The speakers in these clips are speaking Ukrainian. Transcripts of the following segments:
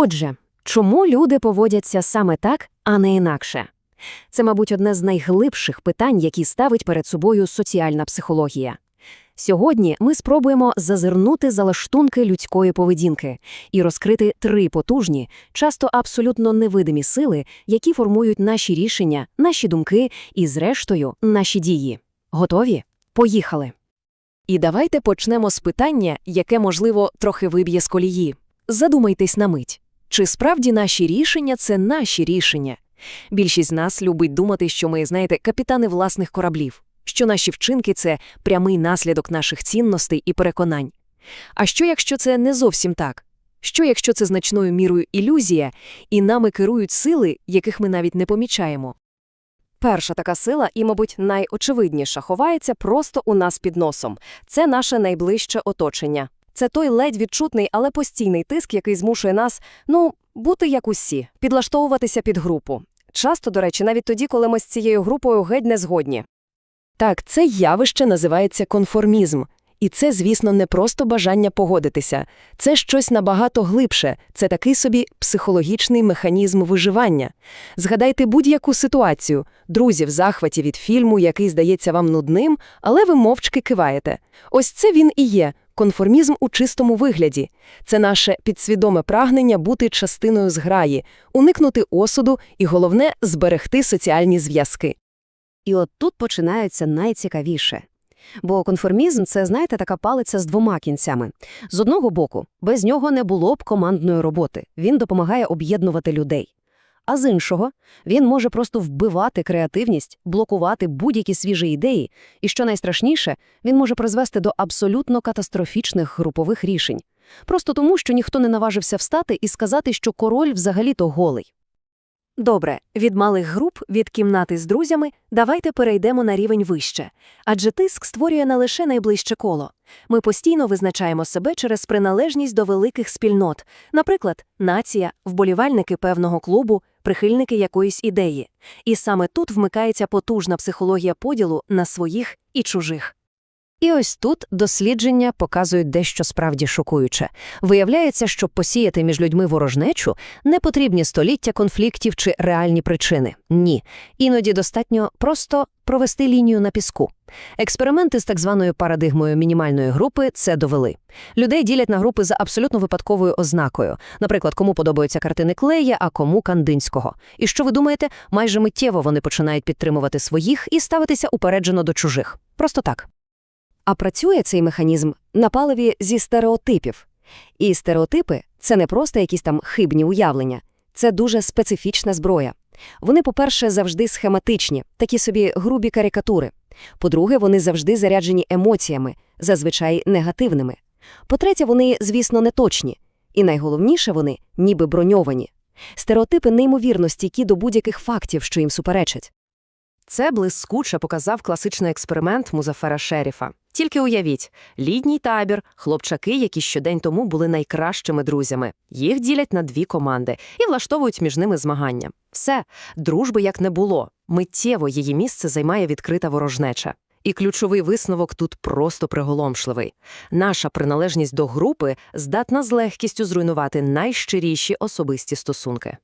Отже, чому люди поводяться саме так, а не інакше? Це, мабуть, одне з найглибших питань, які ставить перед собою соціальна психологія. Сьогодні ми спробуємо зазирнути за лаштунки людської поведінки і розкрити три потужні, часто абсолютно невидимі сили, які формують наші рішення, наші думки і, зрештою, наші дії. Готові? Поїхали! І давайте почнемо з питання, яке, можливо, трохи виб'є з колії. Задумайтесь на мить. Чи справді наші рішення це наші рішення? Більшість з нас любить думати, що ми, знаєте, капітани власних кораблів, що наші вчинки це прямий наслідок наших цінностей і переконань. А що, якщо це не зовсім так? Що, якщо це значною мірою ілюзія, і нами керують сили, яких ми навіть не помічаємо? Перша така сила, і, мабуть, найочевидніша, ховається просто у нас під носом. Це наше найближче оточення. Це той ледь відчутний, але постійний тиск, який змушує нас, ну, бути як усі, підлаштовуватися під групу. Часто, до речі, навіть тоді, коли ми з цією групою геть не згодні. Так, це явище називається конформізм. І це, звісно, не просто бажання погодитися. Це щось набагато глибше, це такий собі психологічний механізм виживання. Згадайте будь-яку ситуацію, друзі в захваті від фільму, який здається вам нудним, але ви мовчки киваєте. Ось це він і є конформізм у чистому вигляді. Це наше підсвідоме прагнення бути частиною зграї, уникнути осуду і, головне, зберегти соціальні зв'язки. І от тут починається найцікавіше. Бо конформізм це, знаєте, така палиця з двома кінцями. З одного боку, без нього не було б командної роботи. Він допомагає об'єднувати людей. А з іншого, він може просто вбивати креативність, блокувати будь-які свіжі ідеї, і що найстрашніше, він може призвести до абсолютно катастрофічних групових рішень. Просто тому, що ніхто не наважився встати і сказати, що король взагалі-то голий. Добре, від малих груп, від кімнати з друзями, давайте перейдемо на рівень вище. Адже тиск створює не лише найближче коло. Ми постійно визначаємо себе через приналежність до великих спільнот, наприклад, нація, вболівальники певного клубу, прихильники якоїсь ідеї. І саме тут вмикається потужна психологія поділу на своїх і чужих. І ось тут дослідження показують дещо справді шокуюче. Виявляється, щоб посіяти між людьми ворожнечу, не потрібні століття конфліктів чи реальні причини. Ні. Іноді достатньо просто провести лінію на піску. Експерименти з так званою парадигмою мінімальної групи це довели. Людей ділять на групи за абсолютно випадковою ознакою. Наприклад, кому подобаються картини клея, а кому кандинського. І що ви думаєте, майже миттєво вони починають підтримувати своїх і ставитися упереджено до чужих. Просто так. А працює цей механізм на паливі зі стереотипів. І стереотипи це не просто якісь там хибні уявлення, це дуже специфічна зброя. Вони, по-перше, завжди схематичні, такі собі грубі карикатури. По-друге, вони завжди заряджені емоціями, зазвичай негативними. По-третє, вони, звісно, неточні. І найголовніше, вони ніби броньовані. Стереотипи неймовірно стійкі до будь-яких фактів, що їм суперечать. Це блискуче показав класичний експеримент Музафера Шеріфа. Тільки уявіть, літній табір, хлопчаки, які щодень тому були найкращими друзями. Їх ділять на дві команди і влаштовують між ними змагання. Все, дружби як не було. Миттєво її місце займає відкрита ворожнеча. І ключовий висновок тут просто приголомшливий. Наша приналежність до групи здатна з легкістю зруйнувати найщиріші особисті стосунки.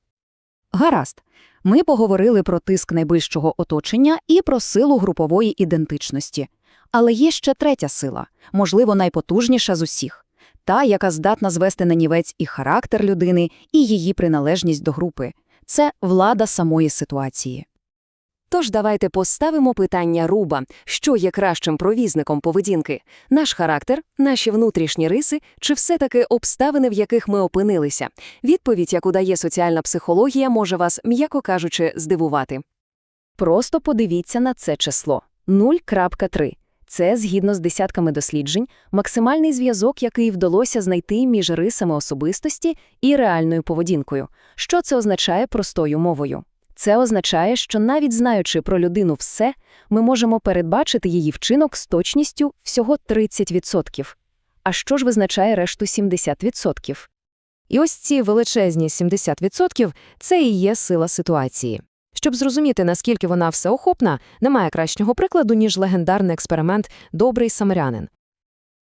Гаразд. Ми поговорили про тиск найближчого оточення і про силу групової ідентичності. Але є ще третя сила, можливо, найпотужніша з усіх та, яка здатна звести на нівець і характер людини, і її приналежність до групи. Це влада самої ситуації. Тож давайте поставимо питання Руба, що є кращим провізником поведінки – наш характер, наші внутрішні риси чи все-таки обставини, в яких ми опинилися. Відповідь, яку дає соціальна психологія, може вас, м'яко кажучи, здивувати. Просто подивіться на це число – 0.3. Це, згідно з десятками досліджень, максимальний зв'язок, який вдалося знайти між рисами особистості і реальною поведінкою. Що це означає простою мовою? Це означає, що навіть знаючи про людину все, ми можемо передбачити її вчинок з точністю всього 30%. А що ж визначає решту 70%? І ось ці величезні 70% – це і є сила ситуації. Щоб зрозуміти, наскільки вона всеохопна, немає кращого прикладу, ніж легендарний експеримент «Добрий самарянин».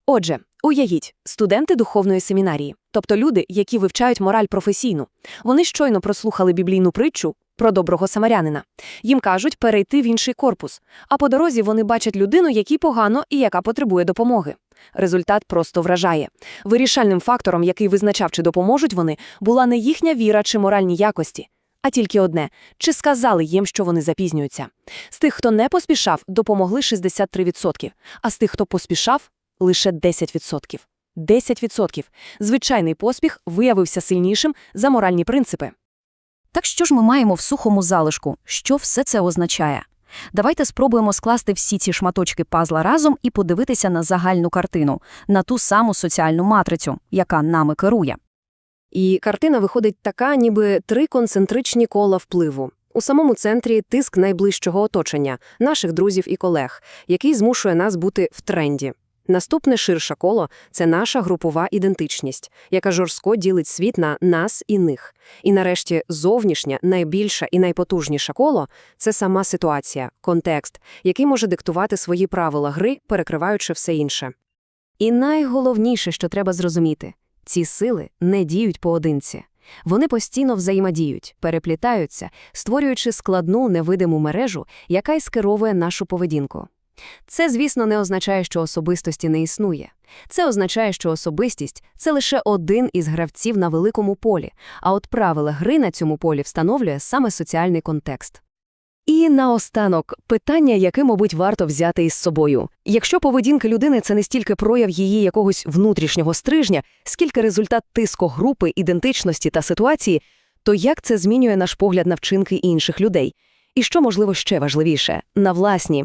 Отже, уявіть, студенти духовної семінарії, тобто люди, які вивчають мораль професійну. Вони щойно прослухали біблійну притчу про доброго самарянина. Їм кажуть перейти в інший корпус, а по дорозі вони бачать людину, якій погано і яка потребує допомоги. Результат просто вражає. Вирішальним фактором, який визначав, чи допоможуть вони, була не їхня віра чи моральні якості, а тільки одне – чи сказали їм, що вони запізнюються. З тих, хто не поспішав, допомогли 63%, а з тих, хто поспішав – лише 10%. 10%. Звичайний поспіх виявився сильнішим за моральні принципи. Так що ж ми маємо в сухому залишку? Що все це означає? Давайте спробуємо скласти всі ці шматочки пазла разом і подивитися на загальну картину, на ту саму соціальну матрицю, яка нами керує. І картина виходить така, ніби три концентричні кола впливу. У самому центрі тиск найближчого оточення, наших друзів і колег, який змушує нас бути в тренді. Наступне ширше коло – це наша групова ідентичність, яка жорстко ділить світ на нас і них. І нарешті зовнішнє, найбільше і найпотужніше коло – це сама ситуація, контекст, який може диктувати свої правила гри, перекриваючи все інше. І найголовніше, що треба зрозуміти – ці сили не діють поодинці. Вони постійно взаємодіють, переплітаються, створюючи складну невидиму мережу, яка й скеровує нашу поведінку. Це, звісно, не означає, що особистості не існує. Це означає, що особистість – це лише один із гравців на великому полі, а от правила гри на цьому полі встановлює саме соціальний контекст. І наостанок питання, яке, мабуть, варто взяти із собою. Якщо поведінка людини – це не стільки прояв її якогось внутрішнього стрижня, скільки результат тиску групи, ідентичності та ситуації, то як це змінює наш погляд на вчинки інших людей? І що, можливо, ще важливіше – на власні,